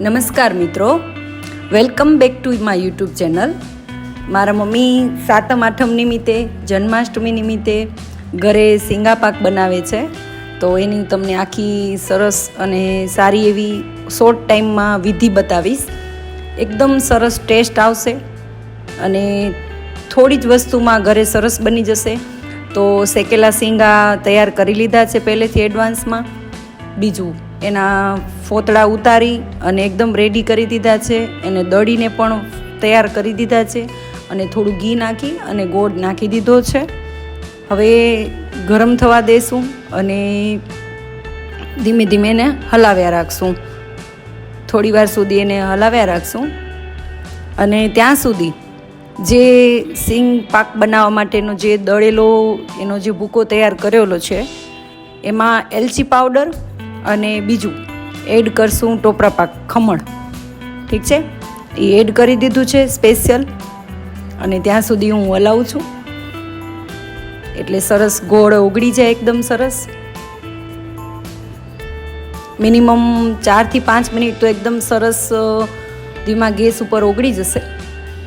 નમસ્કાર મિત્રો. Welcome back to my YouTube channel મારા મમ્મી સાતમ, આઠમ નિમિત્તે, જન્માષ્ટમી નિમિત્તે ઘરે સિંગા પાક બનાવે છે. તો એની હું તમને આખી સરસ અને સારી એવી શોર્ટ ટાઈમમાં વિધિ બતાવીશ. એકદમ સરસ ટેસ્ટ આવશે અને થોડી જ વસ્તુમાં ઘરે સરસ બની જશે. તો શેકેલા સિંગા તૈયાર કરી લીધા છે પહેલેથી એડવાન્સમાં બીજું એના ફોતળા ઉતારી અને એકદમ રેડી કરી દીધા છે. એને દળીને પણ તૈયાર કરી દીધા છે અને થોડું ઘી નાખી અને ગોળ નાખી દીધો છે. હવે ગરમ થવા દેશું અને ધીમે ધીમે એને હલાવ્યા રાખશું. થોડી વાર સુધી એને હલાવ્યા રાખશું. અને ત્યાં સુધી જે સિંગ પાક બનાવવા માટેનો જે દળેલો એનો જે ભૂકો તૈયાર કરેલો છે, એમાં એલચી પાવડર અને બીજું એડ કરશું ટોપરા પાક, ખમણ. ઠીક છે? એ એડ કરી દીધું છે સ્પેશિયલ અને ત્યાં સુધી હું હલાવું છું. એટલે સરસ ગોળ ઓગળી જાય એકદમ સરસ. મિનિમમ ચારથી પાંચ મિનિટ તો એકદમ સરસ ધીમા ગેસ ઉપર ઓગળી જશે.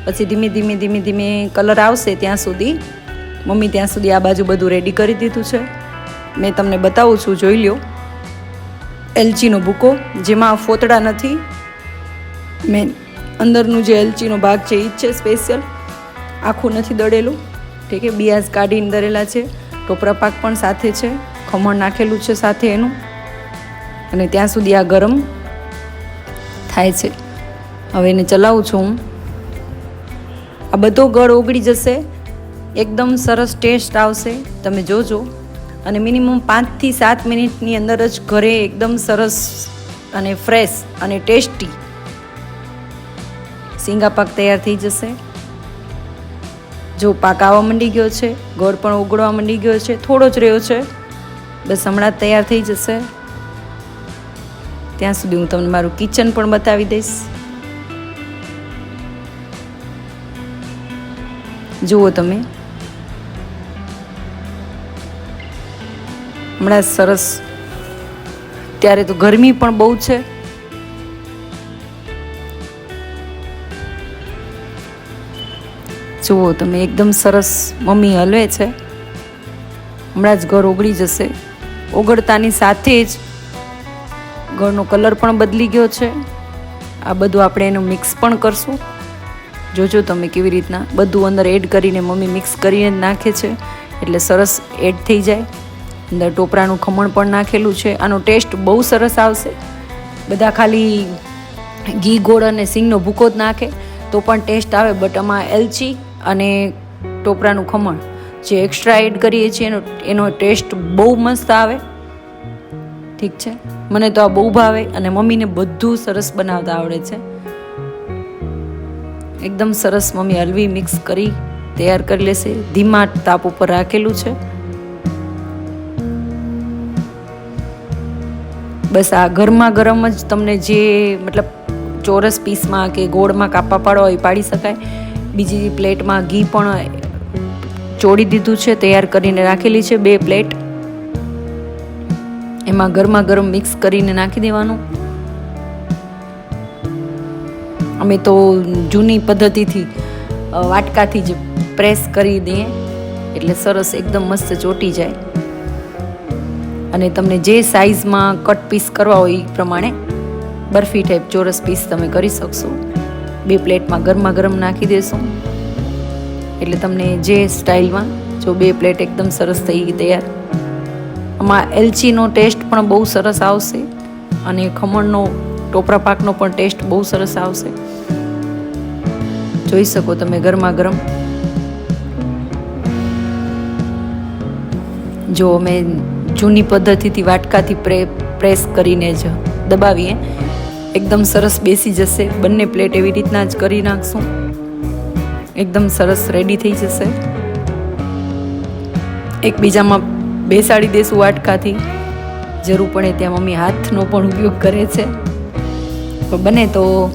પછી ધીમે ધીમે ધીમે ધીમે કલર આવશે ત્યાં સુધી. મમ્મી ત્યાં સુધી આ બાજુ બધું રેડી કરી દીધું છે. મેં તમને બતાવું છું, જોઈ લ્યો. એલચીનો ભૂકો, જેમાં ફોતડા નથી. મેન અંદરનું જે એલચીનો ભાગ છે એ જ છે સ્પેશિયલ. આખું નથી દળેલું. ઠીક છે બિયાસ કાઢીને દળેલા છે. ટોપરા પાક પણ સાથે છે. ખમણ નાખેલું છે સાથે એનું. અને ત્યાં સુધી આ ગરમ થાય છે. હવે એને ચલાવું છું હું. આ બધો ગળ ઓગળી જશે. એકદમ સરસ ટેસ્ટ આવશે. તમે જોજો. અને મિનિમમ પાંચથી સાત મિનિટની અંદર જ ઘરે એકદમ સરસ અને ફ્રેશ અને ટેસ્ટી સિંગા પાક તૈયાર થઈ જશે. જો પાક આવવા માંડી ગયો છે, ગોળ પણ ઉગડવા માંડી ગયો છે, થોડો જ રહ્યો છે, બસ હમણાં તૈયાર થઈ જશે. ત્યાં સુધી હું તમને મારું કિચન પણ બતાવી દઈશ. જુઓ તમે. હમણાં સરસ. ત્યારે તો ગરમી પણ બહુ છે. જુઓ તમે, એકદમ સરસ મમ્મી હલવે છે. હમણાં જ ઘર ઓગળી જશે. ઓગળતાની સાથે જ ઘરનો કલર પણ બદલી ગયો છે. આ બધું આપણે એનું મિક્સ પણ કરશું. જોજો તમે કેવી રીતના બધું અંદર એડ કરીને મમ્મી મિક્સ કરીને જ નાખે છે. એટલે સરસ એડ થઈ જાય. અંદર ટોપરાનું ખમણ પણ નાખેલું છે. આનો ટેસ્ટ બહુ સરસ આવશે. બધા ખાલી ઘી ગોળ અને સિંગનો ભૂકો જ નાખે તો પણ ટેસ્ટ આવે. બટ આમાં એલચી અને ટોપરાનું ખમણ જે એક્સ્ટ્રા એડ કરીએ છીએ એનો એનો ટેસ્ટ બહુ મસ્ત આવે. ઠીક છે? મને તો આ બહુ ભાવે અને મમ્મીને બધું સરસ બનાવતા આવડે છે. એકદમ સરસ મમ્મી હલવી મિક્સ કરી, તૈયાર કરી લેશે. ધીમા તાપ ઉપર રાખેલું છે. બસ આ ગરમા ગરમ જ તમને જે મતલબ ચોરસ પીસમાં કે ગોળમાં કાપા પાડો એ પાડી શકાય. બીજી પ્લેટમાં ઘી પણ ચોડી દીધું છે, તૈયાર કરીને રાખેલી છે બે પ્લેટ. એમાં ગરમા ગરમ મિક્સ કરીને નાખી દેવાનું. અમે તો જૂની પદ્ધતિથી વાટકાથી જ પ્રેસ કરી દઈએ. એટલે સરસ એકદમ મસ્ત ચોટી જાય. અને તમને જે સાઇઝમાં કટ પીસ કરવા હોય એ પ્રમાણે બરફી ટાઈપ ચોરસ પીસ તમે કરી શકશો. બે પ્લેટમાં ગરમા ગરમ નાખી દેશો. એટલે તમને જે સ્ટાઇલમાં, જો બે પ્લેટ એકદમ સરસ થઈ ગઈ તૈયાર. આમાં એલચીનો ટેસ્ટ પણ બહુ સરસ આવશે અને ખમણનો, ટોપરા પાકનો પણ ટેસ્ટ બહુ સરસ આવશે. જોઈ શકો તમે ગરમા ગરમ જો અમે જૂની પદ્ધતિથી વાટકાથી પ્રે, પ્રેસ કરીને જ દબાવીએ. એકદમ સરસ બેસી જશે. બંને પ્લેટ એવી રીતના જ કરી નાખશું. એકદમ સરસ રેડી થઈ જશે. એકબીજામાં બેસાડી દેશું વાટકાથી. જરૂર પડે ત્યાં મમ્મી હાથનો પણ ઉપયોગ કરે છે. બને તો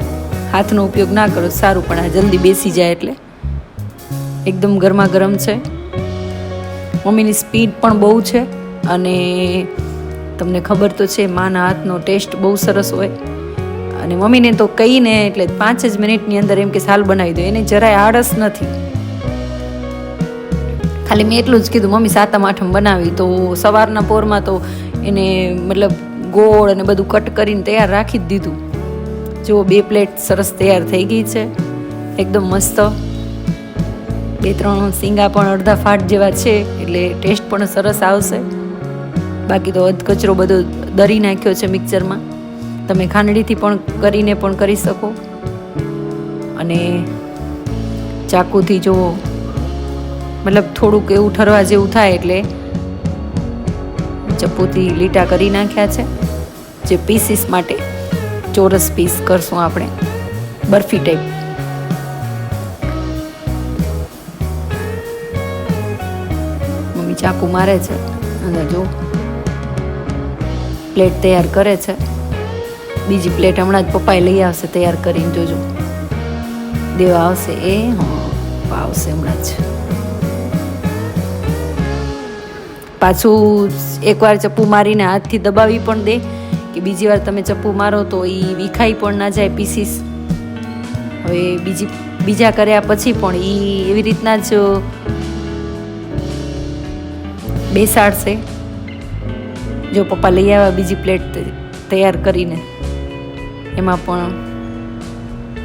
હાથનો ઉપયોગ ના કરો. સારું, પણ આ જલ્દી બેસી જાય એટલે. એકદમ ગરમા ગરમ છે. મમ્મીની સ્પીડ પણ બહુ છે. અને તમને ખબર તો છે, માના હાથનો ટેસ્ટ બહુ સરસ હોય. અને મમ્મીને તો કહીને એટલે પાંચ જ મિનિટની અંદર એમ કે સાલ બનાવી દો. એને જરાય આળસ નથી. ખાલી મેં એટલું જ કીધું, મમ્મી, સાતમ આઠમ બનાવી. તો સવારના પોરમાં તો એને મતલબ ગોળ અને બધું કટ કરીને તૈયાર રાખી જ દીધું. જો બે પ્લેટ સરસ તૈયાર થઈ ગઈ છે, એકદમ મસ્ત. બે ત્રણ સિંગા પણ અડધા ફાટ જેવા છે, એટલે ટેસ્ટ પણ સરસ આવશે. બાકી તો અધ કચરો બધો દરી નાખ્યો છે મિક્સરમાં. તમે ખાંડડીથી પણ કરીને પણ કરી શકો. અને ચાકુથી જો મતલબ થોડુંક એવું ઠરવા જેવું થાય એટલે ચપ્પુથી લીટા કરી નાખ્યા છે. જે પીસીસ માટે ચોરસ પીસ કરશું આપણે. બરફી ટાઈપ મમ્મી ચાકુ મારે છે. અને જો. પ્લેટ તૈયાર કરે છે. બીજી પ્લેટ હમણાં જ પપ્પાએ લઈ આવશે તૈયાર કરીને જોજો. દેવા આવશે એ આવશે હમણાં જ. પાછું એકવાર ચપ્પુ મારીને હાથથી દબાવી પણ દે, કે બીજી વાર તમે ચપ્પુ મારો તો એ વિખાઈ પણ ના જાય પીસીસ. હવે બીજી, બીજા કર્યા પછી પણ એ એવી રીતના જ બેસાડશે. જો પપ્પા લઈ આવ્યા બીજી પ્લેટ તૈયાર કરીને, એમાં પણ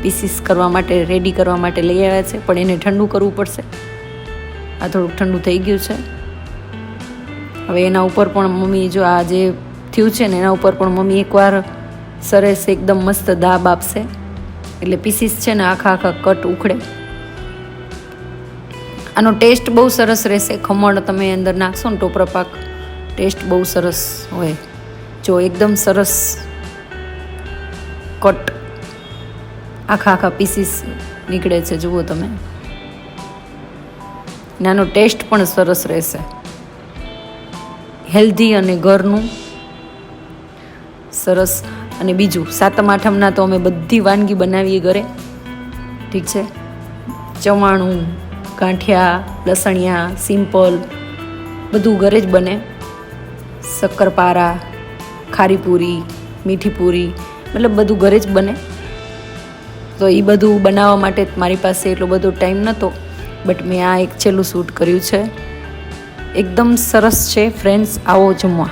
પીસીસ કરવા માટે, રેડી કરવા માટે લઈ આવ્યા છે, પણ એને ઠંડુ કરવું પડશે. આ થોડુંક ઠંડુ થઈ ગયું છે. હવે એના ઉપર પણ મમ્મી જો આ જે થયું છે ને, એના ઉપર પણ મમ્મી એકવાર સરસ એકદમ મસ્ત દાબ આપશે. એટલે પીસીસ છે ને, આખા આખા કટ ઉખડે. આનો ટેસ્ટ બહુ સરસ રહેશે. ખમણ તમે અંદર નાખશો ને, ટોપરા પાક. ટેસ્ટ બહુ સરસ હોય. જો એકદમ સરસ કટ આખા આખા પીસીસ નીકળે છે, જુઓ તમે. નાનો ટેસ્ટ પણ સરસ રહેશે. હેલ્ધી અને ઘરનું સરસ. અને બીજું, સાતમ, આઠમના તો અમે બધી વાનગી બનાવીએ ઘરે. ઠીક છે? ચવાણું, ગાંઠિયા, લસણિયા, સિમ્પલ, બધું ઘરે જ બને. શક્કરપારા, ખારીપુરી, મીઠીપુરી, મતલબ બધું ઘરે જ બને. તો એ બધું બનાવવા માટે મારી પાસે એટલો બધો ટાઈમ નહોતો બટ મેં આ એક છેલ્લું શૂટ કર્યું છે. એકદમ સરસ છે, ફ્રેન્ડ્સ, આવો જમવા.